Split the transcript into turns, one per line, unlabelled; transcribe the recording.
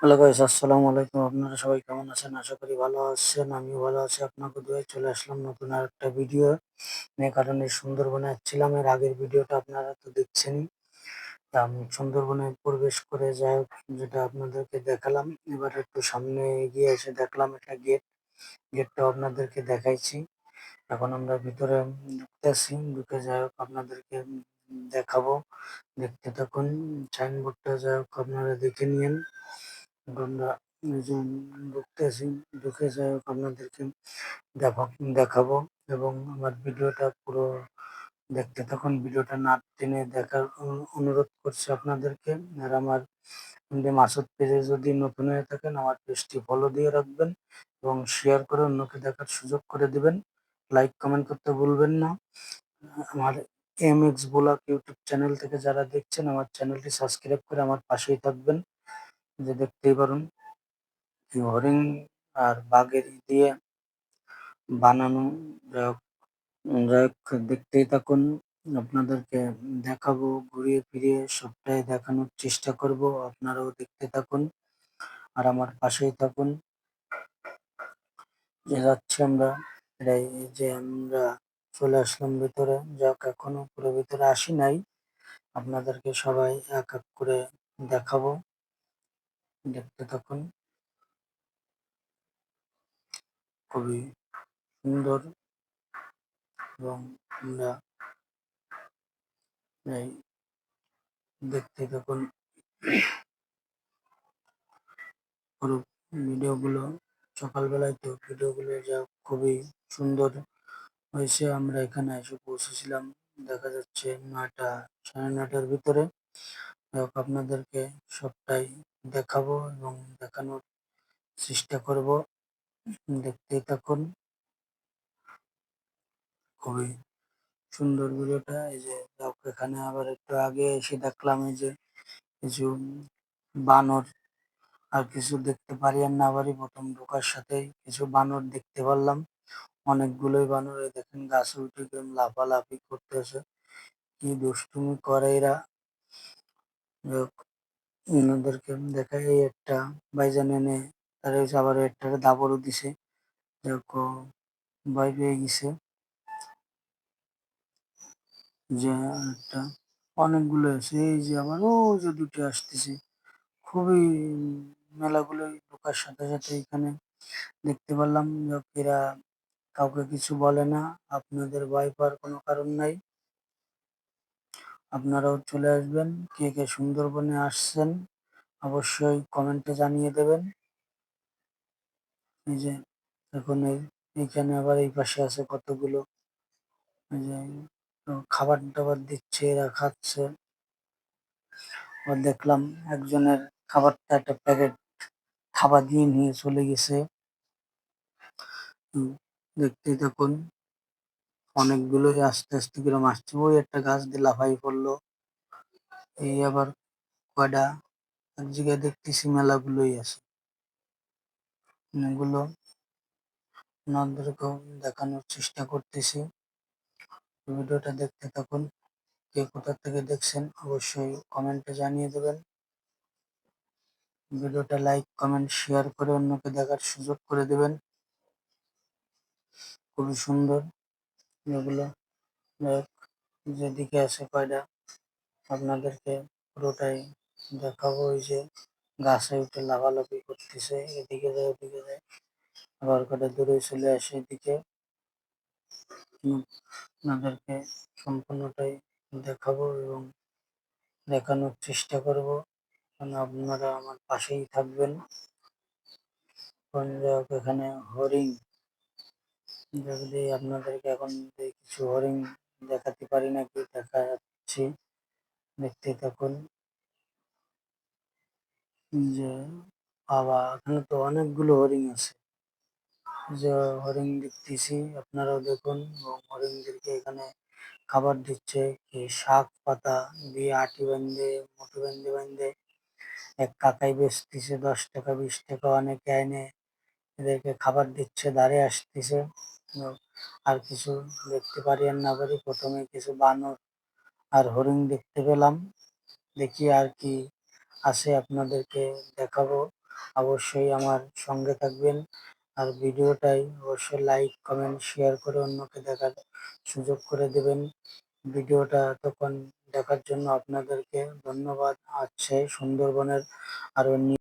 Hello guys আসসালামু আলাইকুম। আপনারা সবাই কেমন আছেন? আশা করি ভালো আছেন, আমিও ভালো আছি। আপনাকে দুয়ায় চলে আসলাম নতুন আর একটা ভিডিও নিয়ে কারণ এই সুন্দরবনে আসছিলাম, এর আগের ভিডিওটা আপনারা তো দেখছেনই। তা আমি সুন্দরবনে প্রবেশ করে যাই যেটা আপনাদেরকে দেখালাম। এবার একটু সামনে এগিয়ে এসে দেখলাম একটা গেট গেটটা আপনাদেরকে দেখাইছি। এখন আমরা ভিতরে ঢুকতেছি ঢুকে যাই হোক, আপনাদেরকে দেখাবো। দেখতে থাকুন। সাইনবোর্ডটা যাই হোক, আপনারা দেখে নিয়েন। আমরা যে ঢুকতেছি ঢুকে যাই হোক আপনাদেরকে দেখা, দেখাবো এবং আমার ভিডিওটা পুরো দেখতে থাকুন। ভিডিওটা না টেনে দেখার অনু- অনুরোধ করছি আপনাদেরকে। আর আমার মাসুদ পেজে যদি নতুন হয়ে থাকেন, আমার পেজটি ফলো দিয়ে রাখবেন এবং শেয়ার করে অন্যকে দেখার সুযোগ করে দিবেন। লাইক কমেন্ট করতে ভুলবেন না। আমার M X blog YouTube channel থেকে যারা দেখছেন, আমার চ্যানেলটি সাবস্ক্রাইব করে আমার পাশেই থাকবেন। যে দেখতেই পারুন কি হরিণ আর বাঘের দিয়ে বানানো যাই হোক দেখতেই থাকুন, আপনাদেরকে দেখাবো, ঘুরিয়ে ফিরিয়ে সবটাই দেখানোর চেষ্টা করব, আপনারাও দেখতে থাকুন আর আমার পাশেই থাকুন। যে যাচ্ছি আমরা এই যে আমরা চলে আসলাম ভিতরে, যাক, এখনও পুরো ভিতরে আসি নাই। আপনাদেরকে সবাই এক এক করে দেখাবো। দেখতে থাকুন। খুবই সুন্দর এবং আমরা এই দেখতে থাকুন। পুরো ভিডিও গুলো সকালবেলায় তো ভিডিও গুলো যা খুবই সুন্দর হয়েছে। আমরা এখানে এসে পৌঁছেছিলাম, দেখা যাচ্ছে নয়টা, সাড়ে নয়টার ভিতরে। হোক আপনাদেরকে সবটাই দেখাবো এবং দেখানোর চেষ্টা করব। দেখতেই থাকুন। খুবই সুন্দর ভিডিওটা। এই যে যাই হোক এখানে আবার একটু আগে এসে দেখলাম এই যে, কিছু বানর আর কিছু দেখতে পারি আর না পারি, প্রথম ঢোকার সাথেই কিছু বানর দেখতে পারলাম। অনেকগুলোই বানর দেখেন, গাছে উঠে লাফালাফি করতেছে। কি দুষ্টুমি করে এরা। যাই হোক, এনাদেরকে দেখা এই একটা বাইজান এনে তার আবার একটা দাবড়ও দিছে। যাই হোক, ও ভয় পেয়ে গেছে। যে একটা অনেকগুলো আছে। এই যে আবার ও যে দুটো আসতেছে। খুবই মেলাগুলোই ঢোকার সাথে সাথে এখানে দেখতে পারলাম। এরা কাউকে কিছু বলে না। আপনাদের ভয় পাওয়ার কোনো কারণ নাই। আপনারাও চলে আসবেন। কে কে সুন্দরবনে আসছেন অবশ্যই কমেন্টে জানিয়ে দেবেন। এই যে এখন এই এইখানে আবার এই পাশে আছে কতগুলো এই যে খাবার টাবার দিচ্ছে এরা খাচ্ছে। দেখলাম একজনের খাবারটা একটা প্যাকেট খাবার দিয়ে নিয়ে চলে গেছে। হুম, দেখতেই থাকুন। অনেকগুলোই আস্তে আস্তে করে আসছে ওই একটা গাছ দিয়ে লাফাই পড়ল এই আবার কয়টা এক জায়গায় দেখতেছি মেলাগুলোই আছে। এগুলো আপনাদেরকেও দেখানোর চেষ্টা করতেছি। ভিডিওটা দেখতে থাকুন। কে কোথা থেকে দেখছেন অবশ্যই কমেন্টে জানিয়ে দেবেন। ভিডিওটা লাইক, কমেন্ট, শেয়ার করে অন্যকে দেখার সুযোগ করে দেবেন। খুবই সুন্দর। যাই যেদিকে আছে কয়টা আপনাদেরকে পুরোটাই দেখাবো। ওই যে গাছে উঠে লাফালাফি করতেছে, এদিকে যায়, ওদিকে যায়। আবার কটা দূরে চলে আসে এদিকে। আপনাদেরকে সম্পূর্ণটাই দেখাবো এবং দেখানোর চেষ্টা করব। আপনারা আমার পাশেই থাকবেন। এখানে হরিণ যদি আপনাদেরকে এখন কিছু হরিণ দেখাতে পারি নাকি দেখা যাচ্ছে দেখতে থাকুন। যে, বাবা, এখানে তো অনেকগুলো হরিণ আছে। যে হরিণ দেখতেছি, আপনারাও দেখুন। এবং হরিণদেরকে এখানে খাবার দিচ্ছে, কি শাক পাতা দিয়ে আটি বেঁধে, মুঠি বেঁধে বেঁধে। এক কাকাই বেচতেছে দশ টাকা, বিশ টাকা, অনেকে এনে এদেরকে খাবার দিচ্ছে ধারে আসতেছে। আর কিছু দেখতে পারি আর না পারি। প্রথমে কিছু বানর আর হরিণ দেখতে পেলাম। দেখি আর কি আছে আপনাদেরকে দেখাবো। অবশ্যই আমার সঙ্গে থাকবেন। আর ভিডিওটাই অবশ্যই লাইক, কমেন্ট, শেয়ার করে অন্যকে দেখার সুযোগ করে দেবেন। ভিডিওটা এতক্ষণ দেখার জন্য আপনাদেরকে ধন্যবাদ। আছে সুন্দরবনের আরও নি-